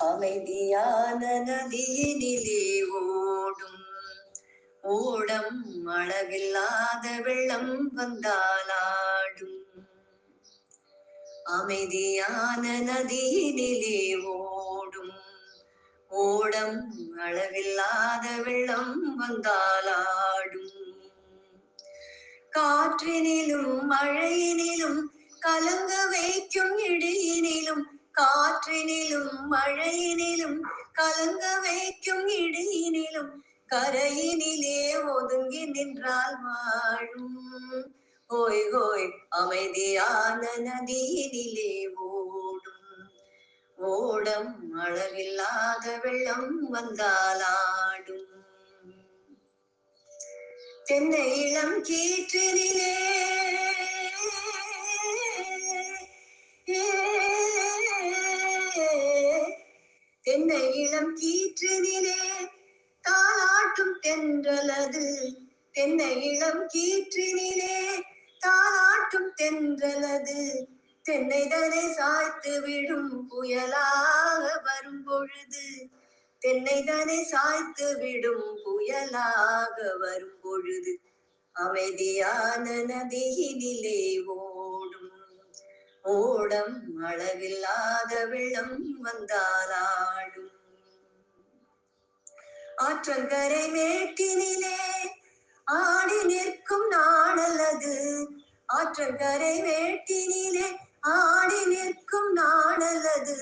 அமைதியான நதியினிலே ஓடும். ஓடம் அளவில்லாத வெள்ளம் வந்தாலாடும். அமைதியான நதியினிலே ஓடும். ஓடம் அளவில்லாத வெள்ளம் வந்தாலாடும். காற்றினிலும் மழையினிலும் கலங்க வைக்கும் இடியினிலும் காற்றினிலும் மழையினிலும் கலங்க வைக்கும் இடியினிலும் கரையினிலே ஒதுங்கி நின்றால் வாழும். ஓய் ஓய் அமைதியான நதியினிலே ஓடும். ஓடம் அளவில்லாத வெள்ளம் வந்தாலாடும் தென்னை இளம் கீற்றினிலே என்ன இளம் கீற்றினிலே தாளாட்டும் தென்றலது. தென்ன இளம் கீற்றினிலே தாளாட்டும் தென்றலது. தென்னை சாய்த்து விடும் புயலாக வரும் பொழுது தென்னைதனே சாய்த்து விடும் புயலாக வரும் பொழுது அமைதியான நதியினிலே ஓடும். ஓடம் அளவில்லாத வெள்ளம் வந்தாலா? ஆற்றங்கரை மேட்டினிலே ஆடி நிற்கும் நாடலது ஆற்றங்கரை மேட்டினிலே ஆடி நிற்கும் நாடலது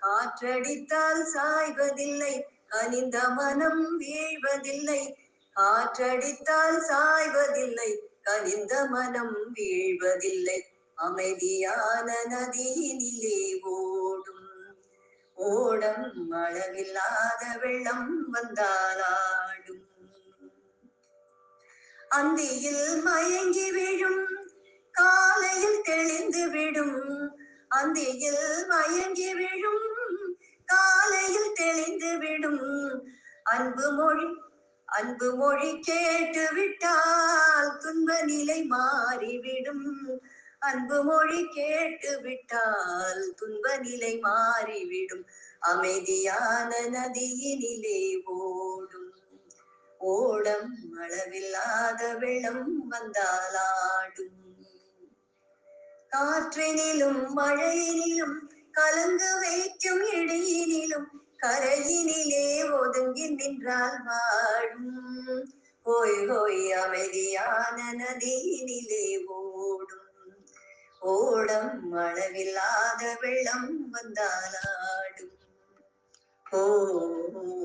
காற்றடித்தால் சாய்வதில்லை கனிந்த மனம் வீழ்வதில்லை. காற்றடித்தால் சாய்வதில்லை கனிந்த மனம் வீழ்வதில்லை. அமைதியான நதியினிலே ஓடும். ஓடம் அளவில்லாத வெள்ளம் வந்தாலாடும். அந்தியில் மயங்கி விழும் காலையில் தெளிந்து விடும். அந்தியில் மயங்கி விழும் காலையில் தெளிந்து விடும். அன்பு மொழி அன்பு மொழி கேட்டு விட்டால் துன்ப நிலை மாறிவிடும். அன்பு மொழி கேட்டு விட்டால் துன்ப நிலை மாறிவிடும். அமைதியான நதியினிலே ஓடும். ஓடம் அளவில்லாத வெள்ளம் வந்தாலாடும் காற்றினிலும் மழையினிலும் கலங்கு வைக்கும் இடையினிலும் கரையினிலே ஒதுங்கி நின்றால் வாழும். ஓய் ஓய் அமைதியான நதியினிலே ஓடும். ஓடம் அளவில்லாத வெள்ளம் வந்தாலாடும். ஓ ஓ